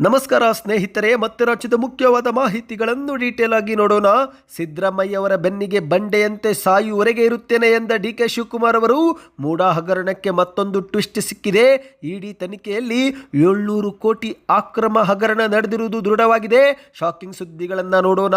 ನಮಸ್ಕಾರ ಸ್ನೇಹಿತರೆ, ಮತ್ತೆ ರಾಜ್ಯದ ಮುಖ್ಯವಾದ ಮಾಹಿತಿಗಳನ್ನು ಡೀಟೇಲ್ ಆಗಿ ನೋಡೋಣ. ಸಿದ್ದರಾಮಯ್ಯ ಅವರ ಬೆನ್ನಿಗೆ ಬಂಡೆಯಂತೆ ಸಾಯುವರೆಗೆ ಇರುತ್ತೇನೆ ಎಂದ ಡಿ ಕೆ ಶಿವಕುಮಾರ್ ಅವರು ಮೂಡಾ ಹಗರಣಕ್ಕೆ ಮತ್ತೊಂದು ಟ್ವಿಸ್ಟ್ ಸಿಕ್ಕಿದೆ. ಇಡಿ ತನಿಖೆಯಲ್ಲಿ ಏಳ್ನೂರು ಕೋಟಿ ಅಕ್ರಮ ಹಗರಣ ನಡೆದಿರುವುದು ದೃಢವಾಗಿದೆ. ಶಾಕಿಂಗ್ ಸುದ್ದಿಗಳನ್ನು ನೋಡೋಣ.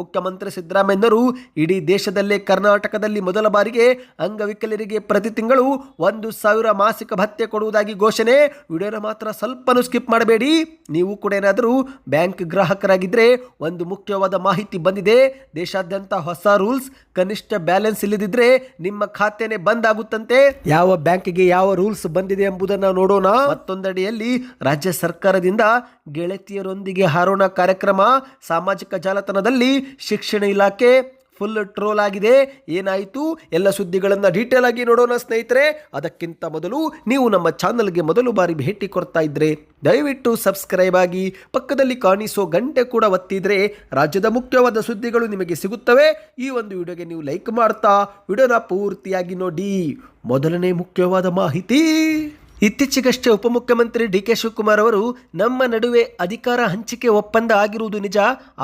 ಮುಖ್ಯಮಂತ್ರಿ ಸಿದ್ದರಾಮಯ್ಯರು ಇಡೀ ದೇಶದಲ್ಲೇ ಕರ್ನಾಟಕದಲ್ಲಿ ಮೊದಲ ಬಾರಿಗೆ ಅಂಗವಿಕಲರಿಗೆ ಪ್ರತಿ ತಿಂಗಳು ಒಂದು ಸಾವಿರ ಮಾಸಿಕ ಭತ್ಯೆ ಕೊಡುವುದಾಗಿ ಘೋಷಣೆ. ವಿಡಿಯೋನ ಮಾತ್ರ ಸ್ವಲ್ಪನೂ ಸ್ಕಿಪ್ ಮಾಡಬೇಡಿ. ನೀವು ಕೂಡ ಏನಾದರೂ ಬ್ಯಾಂಕ್ ಗ್ರಾಹಕರಾಗಿದ್ದರೆ ಒಂದು ಮುಖ್ಯವಾದ ಮಾಹಿತಿ ಬಂದಿದೆ. ದೇಶಾದ್ಯಂತ ಹೊಸ ರೂಲ್ಸ್, ಕನಿಷ್ಠ ಬ್ಯಾಲೆನ್ಸ್ ಇಲ್ಲದಿದ್ರೆ ನಿಮ್ಮ ಖಾತೆನೆ ಬಂದ್ ಆಗುತ್ತಂತೆ. ಯಾವ ಬ್ಯಾಂಕಿಗೆ ಯಾವ ರೂಲ್ಸ್ ಬಂದಿದೆ ಎಂಬುದನ್ನು ನೋಡೋಣ. ಮತ್ತೊಂದಡಿಯಲ್ಲಿ ರಾಜ್ಯ ಸರ್ಕಾರದಿಂದ ಗೆಳತಿಯರೊಂದಿಗೆ ಹಾರೋಣ ಕಾರ್ಯಕ್ರಮ. ಸಾಮಾಜಿಕ ಜಾಲತಾಣದಲ್ಲಿ ಶಿಕ್ಷಣ ಇಲಾಖೆ ಫುಲ್ ಟ್ರೋಲ್ ಆಗಿದೆ. ಏನಾಯಿತು? ಎಲ್ಲ ಸುದ್ದಿಗಳನ್ನು ಡೀಟೇಲ್ ಆಗಿ ನೋಡೋಣ ಸ್ನೇಹಿತರೆ. ಅದಕ್ಕಿಂತ ಮೊದಲು ನೀವು ನಮ್ಮ ಚಾನಲ್ಗೆ ಮೊದಲು ಬಾರಿ ಭೇಟಿ ಕೊಡ್ತಾ ಇದ್ರೆ, ದಯವಿಟ್ಟು ಸಬ್ಸ್ಕ್ರೈಬ್ ಆಗಿ ಪಕ್ಕದಲ್ಲಿ ಕಾಣಿಸೋ ಗಂಟೆ ಕೂಡ ಒತ್ತಿದ್ರೆ ರಾಜ್ಯದ ಮುಖ್ಯವಾದ ಸುದ್ದಿಗಳು ನಿಮಗೆ ಸಿಗುತ್ತವೆ. ಈ ಒಂದು ವಿಡಿಯೋಗೆ ನೀವು ಲೈಕ್ ಮಾಡ್ತಾ, ವಿಡಿಯೋನ ಪೂರ್ತಿಯಾಗಿ ನೋಡಿ. ಮೊದಲನೇ ಮುಖ್ಯವಾದ ಮಾಹಿತಿ. ಇತ್ತೀಚೆಗಷ್ಟೇ ಉಪಮುಖ್ಯಮಂತ್ರಿ ಡಿ ಕೆ ಶಿವಕುಮಾರ್ ಅವರು ನಮ್ಮ ನಡುವೆ ಅಧಿಕಾರ ಹಂಚಿಕೆ ಒಪ್ಪಂದ ಆಗಿರುವುದು ನಿಜ,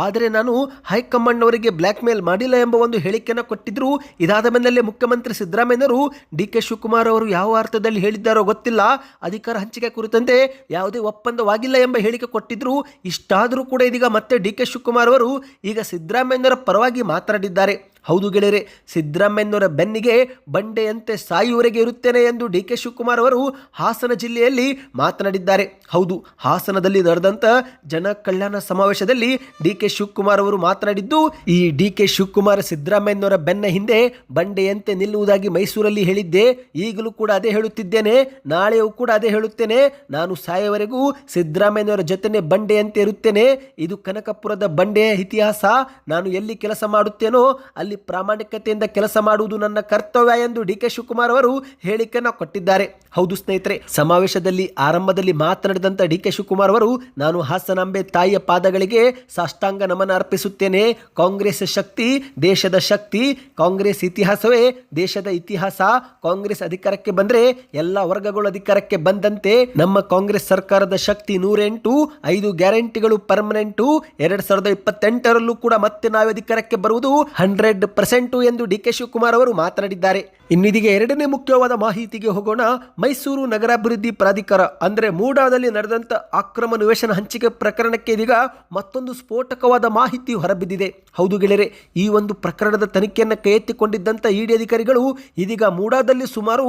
ಆದರೆ ನಾನು ಹೈಕಮಾಂಡ್ನವರಿಗೆ ಬ್ಲ್ಯಾಕ್ ಮೇಲ್ ಮಾಡಿಲ್ಲ ಎಂಬ ಒಂದು ಹೇಳಿಕೆಯನ್ನು ಕೊಟ್ಟಿದ್ರು ಇದಾದ ಬೆನ್ನಲ್ಲೇ ಮುಖ್ಯಮಂತ್ರಿ ಸಿದ್ದರಾಮಯ್ಯನವರು ಡಿ ಕೆ ಶಿವಕುಮಾರ್ ಅವರು ಯಾವ ಅರ್ಥದಲ್ಲಿ ಹೇಳಿದ್ದಾರೋ ಗೊತ್ತಿಲ್ಲ. ಅಧಿಕಾರ ಹಂಚಿಕೆ ಕುರಿತಂತೆ ಯಾವುದೇ ಒಪ್ಪಂದವಾಗಿಲ್ಲ ಎಂಬ ಹೇಳಿಕೆ ಕೊಟ್ಟಿದ್ರು ಇಷ್ಟಾದರೂ ಕೂಡ ಇದೀಗ ಮತ್ತೆ ಡಿ ಕೆ ಶಿವಕುಮಾರ್ ಅವರು ಈಗ ಸಿದ್ದರಾಮಯ್ಯನವರ ಪರವಾಗಿ ಮಾತನಾಡಿದ್ದಾರೆ. ಹೌದು ಗೆಳೆಯರೆ, ಸಿದ್ದರಾಮಯ್ಯನವರ ಬೆನ್ನಿಗೆ ಬಂಡೆಯಂತೆ ಸಾಯುವರೆಗೆ ಇರುತ್ತೇನೆ ಎಂದು ಡಿ ಕೆ ಶಿವಕುಮಾರ್ ಅವರು ಹಾಸನ ಜಿಲ್ಲೆಯಲ್ಲಿ ಮಾತನಾಡಿದ್ದಾರೆ. ಹೌದು, ಹಾಸನದಲ್ಲಿ ನಡೆದಂಥ ಜನ ಕಲ್ಯಾಣ ಸಮಾವೇಶದಲ್ಲಿ ಡಿ ಕೆ ಶಿವಕುಮಾರ್ ಅವರು ಮಾತನಾಡಿದ್ದು, ಈ ಡಿ ಕೆ ಶಿವಕುಮಾರ್ ಸಿದ್ದರಾಮಯ್ಯನವರ ಬೆನ್ನ ಹಿಂದೆ ಬಂಡೆಯಂತೆ ನಿಲ್ಲುವುದಾಗಿ ಮೈಸೂರಲ್ಲಿ ಹೇಳಿದ್ದೆ, ಈಗಲೂ ಕೂಡ ಅದೇ ಹೇಳುತ್ತಿದ್ದೇನೆ, ನಾಳೆಯೂ ಕೂಡ ಅದೇ ಹೇಳುತ್ತೇನೆ, ನಾನು ಸಾಯವರೆಗೂ ಸಿದ್ದರಾಮಯ್ಯನವರ ಜೊತೆನೆ ಬಂಡೆಯಂತೆ ಇರುತ್ತೇನೆ, ಇದು ಕನಕಪುರದ ಬಂಡೆಯ ಇತಿಹಾಸ, ನಾನು ಎಲ್ಲಿ ಕೆಲಸ ಮಾಡುತ್ತೇನೋ ಅಲ್ಲಿ ಪ್ರಾಮಾಣಿಕತೆಯಿಂದ ಕೆಲಸ ಮಾಡುವುದು ನನ್ನ ಕರ್ತವ್ಯ ಎಂದು ಡಿ ಕೆ ಶಿವಕುಮಾರ್ ಅವರು ಹೇಳಿಕೆಯನ್ನು ಕೊಟ್ಟಿದ್ದಾರೆ. ಹೌದು ಸ್ನೇಹಿತರೆ, ಸಮಾವೇಶದಲ್ಲಿ ಆರಂಭದಲ್ಲಿ ಮಾತನಾಡಿದಂತ ಡಿ ಕೆ ಶಿವಕುಮಾರ್ ಅವರು, ನಾನು ಹಾಸನಾಂಬೆ ತಾಯಿಯ ಪಾದಗಳಿಗೆ ಸಾಷ್ಟಾಂಗ ನಮನ ಅರ್ಪಿಸುತ್ತೇನೆ. ಕಾಂಗ್ರೆಸ್ ಶಕ್ತಿ ದೇಶದ ಶಕ್ತಿ, ಕಾಂಗ್ರೆಸ್ ಇತಿಹಾಸವೇ ದೇಶದ ಇತಿಹಾಸ. ಕಾಂಗ್ರೆಸ್ ಅಧಿಕಾರಕ್ಕೆ ಬಂದ್ರೆ ಎಲ್ಲ ವರ್ಗಗಳು ಅಧಿಕಾರಕ್ಕೆ ಬಂದಂತೆ ನಮ್ಮ ಕಾಂಗ್ರೆಸ್ ಸರ್ಕಾರದ ಶಕ್ತಿ ನೂರೆಂಟು, ಐದು ಗ್ಯಾರಂಟಿಗಳು ಪರ್ಮನೆಂಟು, ಎರಡ್ ಸಾವಿರದ ಇಪ್ಪತ್ತೆಂಟರಲ್ಲೂ ಕೂಡ ಮತ್ತೆ ನಾವು ಅಧಿಕಾರಕ್ಕೆ ಬರುವುದು ಹಂಡ್ರೆಡ್ ಪರ್ಸೆಂಟು ಎಂದು ಡಿ ಕೆ ಶಿವಕುಮಾರ್ ಅವರು ಮಾತನಾಡಿದ್ದಾರೆ. ಇನ್ನಿದಿಗೆ ಎರಡನೇ ಮುಖ್ಯವಾದ ಮಾಹಿತಿಗೆ ಹೋಗೋಣ. ಮೈಸೂರು ನಗರಾಭಿವೃದ್ಧಿ ಪ್ರಾಧಿಕಾರ, ಅಂದರೆ ಮೂಡಾದಲ್ಲಿ ನಡೆದಂಥ ಅಕ್ರಮ ನಿವೇಶನ ಹಂಚಿಕೆ ಪ್ರಕರಣಕ್ಕೆ ಇದೀಗ ಮತ್ತೊಂದು ಸ್ಫೋಟಕವಾದ ಮಾಹಿತಿ ಹೊರಬಿದ್ದಿದೆ. ಹೌದು ಗೆಳೆಯರೆ, ಈ ಒಂದು ಪ್ರಕರಣದ ತನಿಖೆಯನ್ನು ಕೈ ಎತ್ತಿಕೊಂಡಿದ್ದಂಥ ಇಡಿ ಅಧಿಕಾರಿಗಳು ಇದೀಗ ಮೂಡಾದಲ್ಲಿ ಸುಮಾರು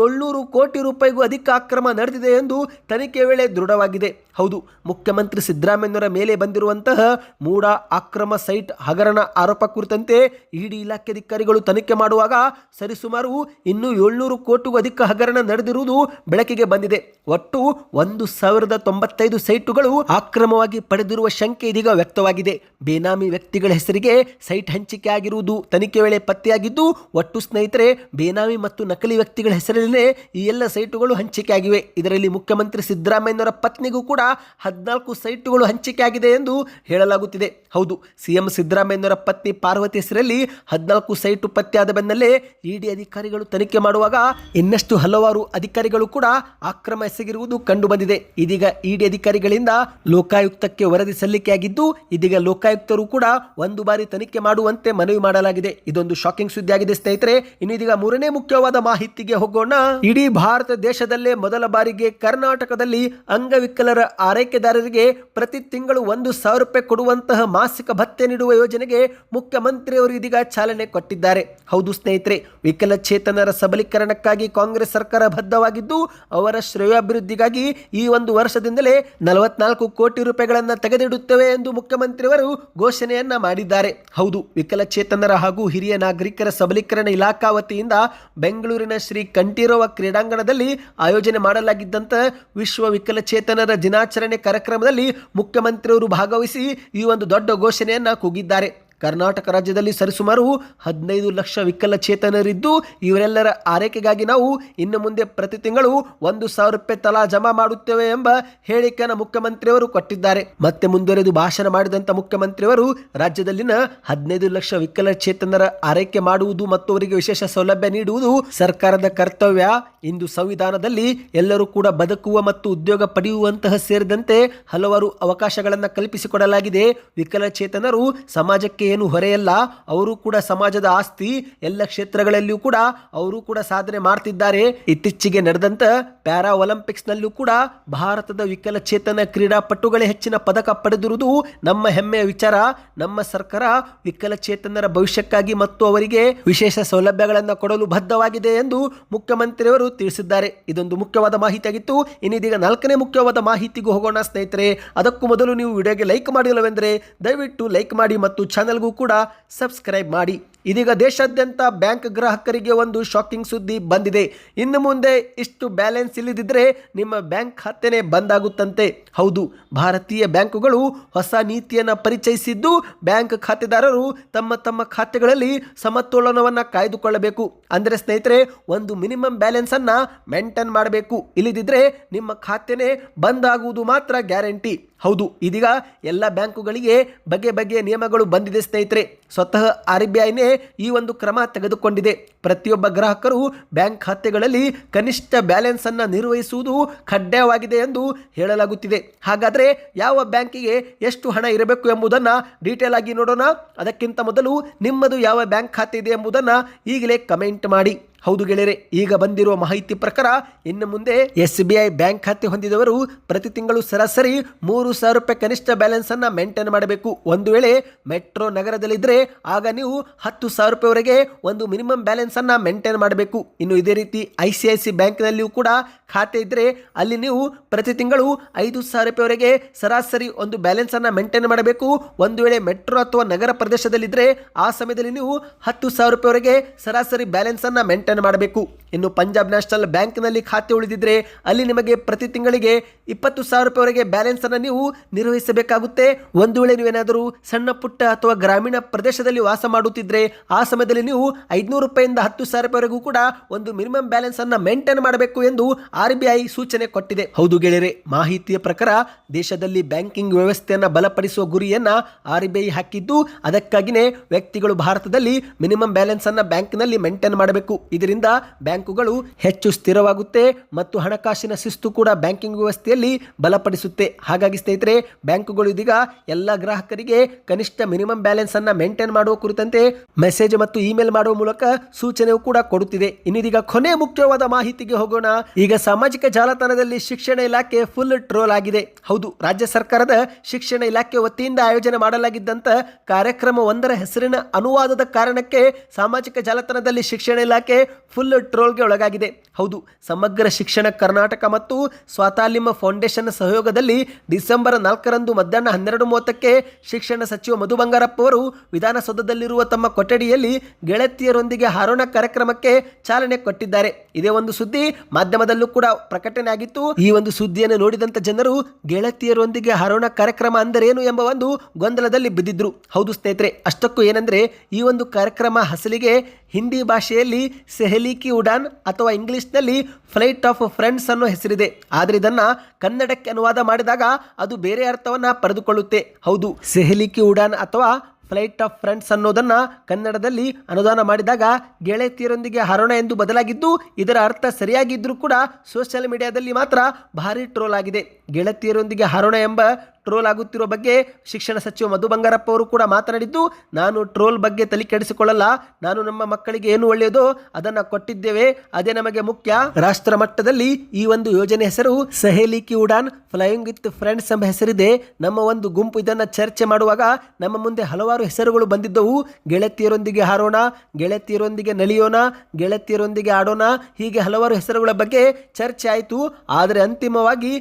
ಏಳ್ನೂರು ಕೋಟಿ ರೂಪಾಯಿಗೂ ಅಧಿಕ ಅಕ್ರಮ ನಡೆದಿದೆ ಎಂದು ತನಿಖೆ ವೇಳೆ ದೃಢವಾಗಿದೆ. ಹೌದು, ಮುಖ್ಯಮಂತ್ರಿ ಸಿದ್ದರಾಮಯ್ಯನವರ ಮೇಲೆ ಬಂದಿರುವಂತಹ ಮೂಡಾ ಅಕ್ರಮ ಸೈಟ್ ಹಗರಣ ಆರೋಪ ಕುರಿತಂತೆ ಇಡಿ ಇಲಾಖೆ ಅಧಿಕಾರಿಗಳು ತನಿಖೆ ಮಾಡುವಾಗ ಸರಿಸುಮಾರು ಇನ್ನೂ ಏಳ್ನೂರು ಕೋಟಿಗೂ ಅಧಿಕ ಹಗರಣ ನಡೆದಿರುವುದು ಬೆಳಕಿಗೆ ಬಂದಿದೆ. ಒಟ್ಟು ಒಂದು ಸಾವಿರದ ತೊಂಬತ್ತೈದು ಸೈಟುಗಳು ಅಕ್ರಮವಾಗಿ ಪಡೆದಿರುವ ಶಂಕೆ ಇದೀಗ ವ್ಯಕ್ತವಾಗಿದೆ. ಬೇನಾಮಿ ವ್ಯಕ್ತಿಗಳ ಹೆಸರಿಗೆ ಸೈಟ್ ಹಂಚಿಕೆ ಆಗಿರುವುದು ತನಿಖೆ ವೇಳೆ ಪತ್ತೆಯಾಗಿದ್ದು, ಒಟ್ಟು ಸ್ನೇಹಿತರೆ, ಬೇನಾಮಿ ಮತ್ತು ನಕಲಿ ವ್ಯಕ್ತಿಗಳ ಹೆಸರಲ್ಲೇ ಈ ಎಲ್ಲ ಸೈಟುಗಳು ಹಂಚಿಕೆ ಆಗಿವೆ. ಇದರಲ್ಲಿ ಮುಖ್ಯಮಂತ್ರಿ ಸಿದ್ದರಾಮಯ್ಯನವರ ಪತ್ನಿಗೂ ಕೂಡ ಹದಿನಾಲ್ಕು ಸೈಟುಗಳು ಹಂಚಿಕೆ ಆಗಿದೆ ಎಂದು ಹೇಳಲಾಗುತ್ತಿದೆ. ಹೌದು, ಸಿಎಂ ಸಿದ್ದರಾಮಯ್ಯನವರ ಪತ್ನಿ ಪಾರ್ವತಿ ಹೆಸರಲ್ಲಿ ಹದಿನಾಲ್ಕು ಸೈಟು ಪತ್ತೆಯಾದ ಬೆನ್ನಲ್ಲೇ ಇಡಿ ಅಧಿಕಾರಿಗಳು ತನಿಖೆ ಮಾಡುವಾಗ ಇನ್ನಷ್ಟು ಹಲವಾರು ಅಧಿಕಾರಿಗಳು ಕೂಡ ಅಕ್ರಮ ಎಸಗಿರುವುದು ಕಂಡು ಬಂದಿದೆ ಇದೀಗ ಇಡಿ ಅಧಿಕಾರಿಗಳಿಂದ ಲೋಕಾಯುಕ್ತಕ್ಕೆ ವರದಿ ಸಲ್ಲಿಕೆಯಾಗಿದ್ದು, ಇದೀಗ ಲೋಕಾಯುಕ್ತರು ಕೂಡ ಒಂದು ಬಾರಿ ತನಿಖೆ ಮಾಡುವಂತೆ ಮನವಿ ಮಾಡಲಾಗಿದೆ. ಇದೊಂದು ಶಾಕಿಂಗ್ ಸುದ್ದಿ ಆಗಿದೆ ಸ್ನೇಹಿತರೆ. ಇನ್ನು ಇದೀಗ ಮೂರನೇ ಮುಖ್ಯವಾದ ಮಾಹಿತಿಗೆ ಹೋಗೋಣ. ಇಡೀ ಭಾರತ ದೇಶದಲ್ಲೇ ಮೊದಲ ಬಾರಿಗೆ ಕರ್ನಾಟಕದಲ್ಲಿ ಅಂಗವಿಕಲರ ಆರೈಕೆದಾರರಿಗೆ ಪ್ರತಿ ತಿಂಗಳು ಒಂದು ಸಾವಿರ ರೂಪಾಯಿ ಕೊಡುವಂತಹ ಮಾಸಿಕ ಭತ್ತೆ ನೀಡುವ ಯೋಜನೆಗೆ ಮುಖ್ಯಮಂತ್ರಿಯವರು ಚಾಲನೆ ಕೊಟ್ಟಿದ್ದಾರೆ. ಹೌದು ಸ್ನೇಹಿತರೆ, ವಿಕಲಚೇತನರ ಸಬಲೀಕರಣಕ್ಕಾಗಿ ಕಾಂಗ್ರೆಸ್ ಸರ್ಕಾರ ಬದ್ಧವಾಗಿದ್ದು, ಅವರ ಶ್ರೇಯಾಭಿವೃದ್ಧಿಗಾಗಿ ಈ ಒಂದು ವರ್ಷದಿಂದಲೇ ನಲವತ್ನಾಲ್ಕು ಕೋಟಿ ರೂಪಾಯಿಗಳನ್ನು ತೆಗೆದಿಡುತ್ತೇವೆ ಎಂದು ಮುಖ್ಯಮಂತ್ರಿಯವರು ಘೋಷಣೆಯನ್ನ ಮಾಡಿದ್ದಾರೆ. ಹೌದು, ವಿಕಲಚೇತನರ ಹಾಗೂ ಹಿರಿಯ ನಾಗರಿಕರ ಸಬಲೀಕರಣ ಇಲಾಖಾ ವತಿಯಿಂದ ಬೆಂಗಳೂರಿನ ಶ್ರೀ ಕಂಠೀರವ ಕ್ರೀಡಾಂಗಣದಲ್ಲಿ ಆಯೋಜನೆ ಮಾಡಲಾಗಿದ್ದಂಥ ವಿಶ್ವ ವಿಕಲಚೇತನರ ದಿನಾಚರಣೆ ಕಾರ್ಯಕ್ರಮದಲ್ಲಿ ಮುಖ್ಯಮಂತ್ರಿಯವರು ಭಾಗವಹಿಸಿ ಈ ಒಂದು ದೊಡ್ಡ ಘೋಷಣೆಯನ್ನ ಕೂಗಿದ್ದಾರೆ. ಕರ್ನಾಟಕ ರಾಜ್ಯದಲ್ಲಿ ಸರಿಸುಮಾರು ಹದಿನೈದು ಲಕ್ಷ ವಿಕಲಚೇತನರಿದ್ದು, ಇವರೆಲ್ಲರ ಆರೈಕೆಗಾಗಿ ನಾವು ಇನ್ನು ಮುಂದೆ ಪ್ರತಿ ತಿಂಗಳು ಒಂದು ಸಾವಿರ ರೂಪಾಯಿ ತಲಾ ಜಮಾ ಮಾಡುತ್ತೇವೆ ಎಂಬ ಹೇಳಿಕೆಯನ್ನು ಮುಖ್ಯಮಂತ್ರಿಯವರು ಕೊಟ್ಟಿದ್ದಾರೆ. ಮತ್ತೆ ಮುಂದುವರೆದು ಭಾಷಣ ಮಾಡಿದಂಥ ಮುಖ್ಯಮಂತ್ರಿಯವರು, ರಾಜ್ಯದಲ್ಲಿನ ಹದಿನೈದು ಲಕ್ಷ ವಿಕಲಚೇತನರ ಆರೈಕೆ ಮಾಡುವುದು ಮತ್ತು ಅವರಿಗೆ ವಿಶೇಷ ಸೌಲಭ್ಯ ನೀಡುವುದು ಸರ್ಕಾರದ ಕರ್ತವ್ಯ. ಇಂದು ಸಂವಿಧಾನದಲ್ಲಿ ಎಲ್ಲರೂ ಕೂಡ ಬದುಕುವ ಮತ್ತು ಉದ್ಯೋಗ ಪಡೆಯುವಂತಹ ಸೇರಿದಂತೆ ಹಲವಾರು ಅವಕಾಶಗಳನ್ನು ಕಲ್ಪಿಸಿಕೊಡಲಾಗಿದೆ. ವಿಕಲಚೇತನರು ಸಮಾಜಕ್ಕೆ ಏನು ಹೊರೆಯಲ್ಲ, ಅವರು ಕೂಡ ಸಮಾಜದ ಆಸ್ತಿ, ಎಲ್ಲ ಕ್ಷೇತ್ರಗಳಲ್ಲಿಯೂ ಕೂಡ ಅವರು ಕೂಡ ಸಾಧನೆ ಮಾಡ್ತಿದ್ದಾರೆ. ಇತ್ತೀಚೆಗೆ ನಡೆದಂತ ಪ್ಯಾರಾ ಒಲಿಂಪಿಕ್ಸ್ ನಲ್ಲೂ ಕೂಡ ಭಾರತದ ವಿಕಲಚೇತನ ಕ್ರೀಡಾಪಟುಗಳೇ ಹೆಚ್ಚಿನ ಪದಕ ಪಡೆದಿರುವುದು ನಮ್ಮ ಹೆಮ್ಮೆಯ ವಿಚಾರ. ನಮ್ಮ ಸರ್ಕಾರ ವಿಕಲಚೇತನರ ಭವಿಷ್ಯಕ್ಕಾಗಿ ಮತ್ತು ಅವರಿಗೆ ವಿಶೇಷ ಸೌಲಭ್ಯಗಳನ್ನು ಕೊಡಲು ಬದ್ಧವಾಗಿದೆ ಎಂದು ಮುಖ್ಯಮಂತ್ರಿಯವರು ತಿಳಿಸಿದ್ದಾರೆ. ಇದೊಂದು ಮುಖ್ಯವಾದ ಮಾಹಿತಿಯಾಗಿತ್ತು. ಇನ್ನಿದೀಗ ನಾಲ್ಕನೇ ಮುಖ್ಯವಾದ ಮಾಹಿತಿಗೂ ಹೋಗೋಣ ಸ್ನೇಹಿತರೆ. ಅದಕ್ಕೂ ಮೊದಲು ನೀವು ವಿಡಿಯೋಗೆ ಲೈಕ್ ಮಾಡಿಲ್ಲವೆಂದರೆ ದಯವಿಟ್ಟು ಲೈಕ್ ಮಾಡಿ ಮತ್ತು ಚಾನಲ್ಗೂ ಕೂಡ ಸಬ್ಸ್ಕ್ರೈಬ್ ಮಾಡಿ. ಇದೀಗ ದೇಶಾದ್ಯಂತ ಬ್ಯಾಂಕ್ ಗ್ರಾಹಕರಿಗೆ ಒಂದು ಶಾಕಿಂಗ್ ಸುದ್ದಿ ಬಂದಿದೆ. ಇನ್ನು ಮುಂದೆ ಇಷ್ಟು ಬ್ಯಾಲೆನ್ಸ್ ಇಲ್ಲದಿದ್ದರೆ ನಿಮ್ಮ ಬ್ಯಾಂಕ್ ಖಾತೆನೇ ಬಂದಾಗುತ್ತಂತೆ. ಹೌದು, ಭಾರತೀಯ ಬ್ಯಾಂಕುಗಳು ಹೊಸ ನೀತಿಯನ್ನು ಪರಿಚಯಿಸಿದ್ದು ಬ್ಯಾಂಕ್ ಖಾತೆದಾರರು ತಮ್ಮ ತಮ್ಮ ಖಾತೆಗಳಲ್ಲಿ ಸಮತೋಲನವನ್ನು ಕಾಯ್ದುಕೊಳ್ಳಬೇಕು. ಅಂದರೆ ಸ್ನೇಹಿತರೆ, ಒಂದು ಮಿನಿಮಮ್ ಬ್ಯಾಲೆನ್ಸನ್ನು ಮೇಂಟೈನ್ ಮಾಡಬೇಕು. ಇಲ್ಲದಿದ್ದರೆ ನಿಮ್ಮ ಖಾತೆನೇ ಬಂದಾಗುವುದು ಮಾತ್ರ ಗ್ಯಾರಂಟಿ. ಹೌದು, ಇದೀಗ ಎಲ್ಲ ಬ್ಯಾಂಕುಗಳಿಗೆ ಬಗೆ ಬಗೆಯ ನಿಯಮಗಳು ಬಂದಿದೆ ಸ್ನೇಹಿತರೆ. ಸ್ವತಃ ಆರ್ ಬಿ ಐನೇ ಈ ಒಂದು ಕ್ರಮ ತೆಗೆದುಕೊಂಡಿದೆ. ಪ್ರತಿಯೊಬ್ಬ ಗ್ರಾಹಕರು ಬ್ಯಾಂಕ್ ಖಾತೆಗಳಲ್ಲಿ ಕನಿಷ್ಠ ಬ್ಯಾಲೆನ್ಸ್ ಅನ್ನು ನಿರ್ವಹಿಸುವುದು ಕಡ್ಡಾಯವಾಗಿದೆ ಎಂದು ಹೇಳಲಾಗುತ್ತಿದೆ. ಹಾಗಾದರೆ ಯಾವ ಬ್ಯಾಂಕಿಗೆ ಎಷ್ಟು ಹಣ ಇರಬೇಕು ಎಂಬುದನ್ನು ಡೀಟೇಲ್ ಆಗಿ ನೋಡೋಣ. ಅದಕ್ಕಿಂತ ಮೊದಲು ನಿಮ್ಮದು ಯಾವ ಬ್ಯಾಂಕ್ ಖಾತೆ ಇದೆ ಎಂಬುದನ್ನು ಈಗಲೇ ಕಮೆಂಟ್ ಮಾಡಿ. ಹೌದು ಗೆಳೆಯರೆ, ಈಗ ಬಂದಿರುವ ಮಾಹಿತಿ ಪ್ರಕಾರ ಇನ್ನು ಮುಂದೆ ಎಸ್ ಬಿ ಐ ಬ್ಯಾಂಕ್ ಖಾತೆ ಹೊಂದಿದವರು ಪ್ರತಿ ತಿಂಗಳು ಸರಾಸರಿ ಮೂರು ಸಾವಿರ ರೂಪಾಯಿ ಕನಿಷ್ಠ ಬ್ಯಾಲೆನ್ಸ್ ಅನ್ನ ಮೇಂಟೈನ್ ಮಾಡಬೇಕು. ಒಂದು ವೇಳೆ ಮೆಟ್ರೋ ನಗರದಲ್ಲಿದ್ದರೆ ಆಗ ನೀವು ಹತ್ತು ಸಾವಿರ ರೂಪಾಯಿವರೆಗೆ ಒಂದು ಮಿನಿಮಮ್ ಬ್ಯಾಲೆನ್ಸ್ ಅನ್ನ ಮೇಂಟೈನ್ ಮಾಡಬೇಕು. ಇನ್ನು ಇದೇ ರೀತಿ ಐ ಸಿ ಐ ಸಿ ಬ್ಯಾಂಕ್ನಲ್ಲಿಯೂ ಕೂಡ ಖಾತೆ ಇದ್ದರೆ ಅಲ್ಲಿ ನೀವು ಪ್ರತಿ ತಿಂಗಳು ಐದು ಸಾವಿರ ರೂಪಾಯಿವರೆಗೆ ಸರಾಸರಿ ಒಂದು ಬ್ಯಾಲೆನ್ಸನ್ನು ಮೇಂಟೈನ್ ಮಾಡಬೇಕು. ಒಂದು ವೇಳೆ ಮೆಟ್ರೋ ಅಥವಾ ನಗರ ಪ್ರದೇಶದಲ್ಲಿದ್ದರೆ ಆ ಸಮಯದಲ್ಲಿ ನೀವು ಹತ್ತು ಸಾವಿರ ರೂಪಾಯಿವರೆಗೆ ಸರಾಸರಿ ಬ್ಯಾಲೆನ್ಸನ್ನು ಮೇಂಟೈನ್ ಮಾಡಬೇಕು. ಇನ್ನು ಪಂಜಾಬ್ ನ್ಯಾಷನಲ್ ಬ್ಯಾಂಕ್ನಲ್ಲಿ ಖಾತೆ ಉಳಿದಿದ್ದರೆ ಅಲ್ಲಿ ನಿಮಗೆ ಪ್ರತಿ ತಿಂಗಳಿಗೆ ಇಪ್ಪತ್ತು ಸಾವಿರ ರೂಪಾಯಿವರೆಗೆ ಬ್ಯಾಲೆನ್ಸ್ ಅನ್ನು ನೀವು ನಿರ್ವಹಿಸಬೇಕಾಗುತ್ತೆ. ಒಂದು ವೇಳೆ ನೀವೇನಾದರೂ ಸಣ್ಣ ಪುಟ್ಟ ಅಥವಾ ಗ್ರಾಮೀಣ ಪ್ರದೇಶದಲ್ಲಿ ವಾಸ ಮಾಡುತ್ತಿದ್ದರೆ ಆ ಸಮಯದಲ್ಲಿ ನೀವು ಐದುನೂರು ರೂಪಾಯಿಂದ ಹತ್ತು ಸಾವಿರವರೆಗೂ ಕೂಡ ಒಂದು ಮಿನಿಮಮ್ ಬ್ಯಾಲೆನ್ಸ್ ಅನ್ನ ಮೇಂಟೈನ್ ಮಾಡಬೇಕು ಎಂದು ಆರ್ ಸೂಚನೆ ಕೊಟ್ಟಿದೆ. ಹೌದು ಗೆಳೆಯರೆ, ಮಾಹಿತಿಯ ಪ್ರಕಾರ ದೇಶದಲ್ಲಿ ಬ್ಯಾಂಕಿಂಗ್ ವ್ಯವಸ್ಥೆಯನ್ನ ಬಲಪಡಿಸುವ ಗುರಿಯನ್ನ ಆರ್ ಹಾಕಿದ್ದು ಅದಕ್ಕಾಗಿನೇ ವ್ಯಕ್ತಿಗಳು ಭಾರತದಲ್ಲಿ ಮಿನಿಮಮ್ ಬ್ಯಾಲೆನ್ಸ್ ಅನ್ನ ಬ್ಯಾಂಕ್ನಲ್ಲಿ ಮೇಂಟೈನ್ ಮಾಡಬೇಕು. ಇದರಿಂದ ಬ್ಯಾಂಕುಗಳು ಹೆಚ್ಚು ಸ್ಥಿರವಾಗುತ್ತೆ ಮತ್ತು ಹಣಕಾಸಿನ ಶಿಸ್ತು ಕೂಡ ಬ್ಯಾಂಕಿಂಗ್ ವ್ಯವಸ್ಥೆಯಲ್ಲಿ ಬಲಪಡಿಸುತ್ತೆ. ಹಾಗಾಗಿ ಸ್ನೇಹಿತರೆ, ಬ್ಯಾಂಕುಗಳು ಇದೀಗ ಎಲ್ಲ ಗ್ರಾಹಕರಿಗೆ ಕನಿಷ್ಠ ಮಿನಿಮಮ್ ಬ್ಯಾಲೆನ್ಸ್ ಅನ್ನ ಮೇಂಟೈನ್ ಮಾಡುವ ಕುರಿತಂತೆ ಮೆಸೇಜ್ ಮತ್ತು ಇಮೇಲ್ ಮಾಡುವ ಮೂಲಕ ಸೂಚನೆಯು ಕೂಡ ಕೊಡುತ್ತಿದೆ. ಇನ್ನಿದೀಗ ಕೊನೆ ಮುಖ್ಯವಾದ ಮಾಹಿತಿಗೆ ಹೋಗೋಣ. ಈಗ ಸಾಮಾಜಿಕ ಜಾಲತಾಣದಲ್ಲಿ ಶಿಕ್ಷಣ ಇಲಾಖೆ ಫುಲ್ ಟ್ರೋಲ್ ಆಗಿದೆ. ಹೌದು, ರಾಜ್ಯ ಸರ್ಕಾರದ ಶಿಕ್ಷಣ ಇಲಾಖೆ ವತಿಯಿಂದ ಆಯೋಜನೆ ಮಾಡಲಾಗಿದ್ದಂತ ಕಾರ್ಯಕ್ರಮ ಒಂದರ ಹೆಸರಿನ ಅನುವಾದದ ಕಾರಣಕ್ಕೆ ಸಾಮಾಜಿಕ ಜಾಲತಾಣದಲ್ಲಿ ಶಿಕ್ಷಣ ಇಲಾಖೆ ಫುಲ್ ಟ್ರೋಲ್ಗೆ ಒಳಗಾಗಿದೆ. ಹೌದು, ಸಮಗ್ರ ಶಿಕ್ಷಣ ಕರ್ನಾಟಕ ಮತ್ತು ಸ್ವಾತಾಲಿಮ ಫೌಂಡೇಶನ್ ಸಹಯೋಗದಲ್ಲಿ ಡಿಸೆಂಬರ್ ನಾಲ್ಕರಂದು ಮಧ್ಯಾಹ್ನ ಹನ್ನೆರಡು ಮೂವತ್ತಕ್ಕೆ ಶಿಕ್ಷಣ ಸಚಿವ ಮಧು ಬಂಗಾರಪ್ಪ ಅವರು ವಿಧಾನಸೌಧದಲ್ಲಿರುವ ತಮ್ಮ ಕೊಠಡಿಯಲ್ಲಿ ಗೆಳತಿಯರೊಂದಿಗೆ ಹಾರೋಣ ಕಾರ್ಯಕ್ರಮಕ್ಕೆ ಚಾಲನೆ ಕೊಟ್ಟಿದ್ದಾರೆ. ಇದೇ ಒಂದು ಸುದ್ದಿ ಮಾಧ್ಯಮದಲ್ಲೂ ಕೂಡ ಪ್ರಕಟಣೆ ಆಗಿತ್ತು ಈ ಒಂದು ಸುದ್ದಿಯನ್ನು ನೋಡಿದಂತ ಜನರು ಗೆಳತಿಯರೊಂದಿಗೆ ಹರೋಣ ಕಾರ್ಯಕ್ರಮ ಅಂದರೇನು ಎಂಬ ಒಂದು ಗೊಂದಲದಲ್ಲಿ ಬಿದ್ದಿದ್ರು. ಹೌದು ಸ್ನೇಹಿತರೆ, ಅಷ್ಟಕ್ಕೂ ಏನಂದ್ರೆ ಈ ಒಂದು ಕಾರ್ಯಕ್ರಮ ಹಸಲಿಗೆ ಹಿಂದಿ ಭಾಷೆಯಲ್ಲಿ ಸೆಹಲಿ ಕಿ ಉಡಾನ್ ಅಥವಾ ಇಂಗ್ಲಿಷ್ನಲ್ಲಿ ಫ್ಲೈಟ್ ಆಫ್ ಫ್ರೆಂಡ್ಸ್ ಅನ್ನೋ ಹೆಸರಿದೆ. ಆದರೆ ಇದನ್ನ ಕನ್ನಡಕ್ಕೆ ಅನುವಾದ ಮಾಡಿದಾಗ ಅದು ಬೇರೆ ಅರ್ಥವನ್ನ ಪಡೆದುಕೊಳ್ಳುತ್ತೆ. ಹೌದು ಸೆಹಲಿ ಕಿ ಉಡಾನ್ ಅಥವಾ ಫ್ಲೈಟ್ ಆಫ್ ಫ್ರೆಂಡ್ಸ್ ಅನ್ನೋದನ್ನ ಕನ್ನಡದಲ್ಲಿ ಅನುದಾನ ಮಾಡಿದಾಗ ಗೆಳತಿಯರೊಂದಿಗೆ ಹರೋಣ ಎಂದು ಬದಲಾಗಿದ್ದು, ಇದರ ಅರ್ಥ ಸರಿಯಾಗಿದ್ದರೂ ಕೂಡ ಸೋಷಿಯಲ್ ಮೀಡಿಯಾದಲ್ಲಿ ಮಾತ್ರ ಭಾರಿ ಟ್ರೋಲ್ ಆಗಿದೆ. ಗೆಳತಿಯರೊಂದಿಗೆ ಹರೋಣ ಎಂಬ ಟ್ರೋಲ್ ಆಗುತ್ತಿರುವ ಬಗ್ಗೆ ಶಿಕ್ಷಣ ಸಚಿವ ಮಧು ಬಂಗಾರಪ್ಪ ಅವರು ಕೂಡ ಮಾತನಾಡಿದ್ದು, ನಾನು ಟ್ರೋಲ್ ಬಗ್ಗೆ ತಲೆ ಕೆಡಿಸಿಕೊಳ್ಳಲ್ಲ. ನಾನು ನಮ್ಮ ಮಕ್ಕಳಿಗೆ ಏನು ಒಳ್ಳೆಯದೋ ಅದನ್ನು ಕೊಟ್ಟಿದ್ದೇವೆ. ಅದೇ ನಮಗೆ ಮುಖ್ಯ. ರಾಷ್ಟ್ರ ಮಟ್ಟದಲ್ಲಿ ಈ ಒಂದು ಯೋಜನೆ ಹೆಸರು Saheli ki Udaan flying with friends ಎಂಬ ಹೆಸರಿದೆ. ನಮ್ಮ ಒಂದು ಗುಂಪು ಇದನ್ನು ಚರ್ಚೆ ಮಾಡುವಾಗ ನಮ್ಮ ಮುಂದೆ ಹಲವಾರು ಹೆಸರುಗಳು ಬಂದಿದ್ದವು. ಗೆಳತಿಯರೊಂದಿಗೆ ಹಾರೋಣ, ಗೆಳತಿಯರೊಂದಿಗೆ ನಲಿಯೋಣ, ಗೆಳತಿಯರೊಂದಿಗೆ ಆಡೋಣ ಹೀಗೆ ಹಲವಾರು ಹೆಸರುಗಳ ಬಗ್ಗೆ ಚರ್ಚೆ ಆಯಿತು. ಆದರೆ ಅಂತಿಮವಾಗಿ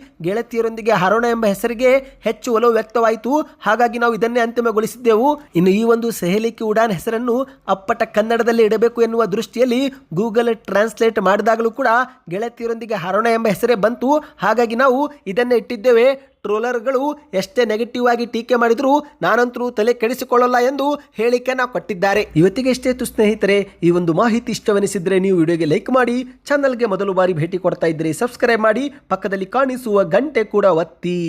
ಗೆಳತಿಯರೊಂದಿಗೆ ಹಾರೋಣ ಎಂಬ ಹೆಸರಿಗೆ ಹೆಚ್ಚು ಒಲವು ವ್ಯಕ್ತವಾಯಿತು. ಹಾಗಾಗಿ ನಾವು ಇದನ್ನೇ ಅಂತಿಮಗೊಳಿಸಿದ್ದೆವು. ಇನ್ನು ಈ ಒಂದು ಸೆಹಲಿಕಿ ಉಡಾನ್ ಹೆಸರನ್ನು ಅಪ್ಪಟ ಕನ್ನಡದಲ್ಲಿ ಇಡಬೇಕು ಎನ್ನುವ ದೃಷ್ಟಿಯಲ್ಲಿ ಗೂಗಲ್ ಟ್ರಾನ್ಸ್ಲೇಟ್ ಮಾಡಿದಾಗಲೂ ಕೂಡ ಗೆಳತಿಯರೊಂದಿಗೆ ಹಾರೋಣ ಎಂಬ ಹೆಸರೇ ಬಂತು. ಹಾಗಾಗಿ ನಾವು ಇದನ್ನೇ ಇಟ್ಟಿದ್ದೇವೆ. ಟ್ರೋಲರ್ಗಳು ಎಷ್ಟೇ ನೆಗೆಟಿವ್ ಆಗಿ ಟೀಕೆ ಮಾಡಿದ್ರು ನಾನಂತರೂ ತಲೆ ಕೆಡಿಸಿಕೊಳ್ಳಲ್ಲ ಎಂದು ಹೇಳಿಕೆನ ಕೊಟ್ಟಿದ್ದಾರೆ. ಇವತ್ತಿಗೆ ಎಷ್ಟೇ ತು ಸ್ನೇಹಿತರೆ, ಈ ಒಂದು ಮಾಹಿತಿ ಇಷ್ಟವೆನಿಸಿದ್ರೆ ನೀವು ವಿಡಿಯೋಗೆ ಲೈಕ್ ಮಾಡಿ, ಚಾನಲ್ಗೆ ಮೊದಲು ಬಾರಿ ಭೇಟಿ ಕೊಡ್ತಾ ಇದ್ರೆ ಸಬ್ಸ್ಕ್ರೈಬ್ ಮಾಡಿ, ಪಕ್ಕದಲ್ಲಿ ಕಾಣಿಸುವ ಗಂಟೆ ಕೂಡ ಒತ್ತಿ.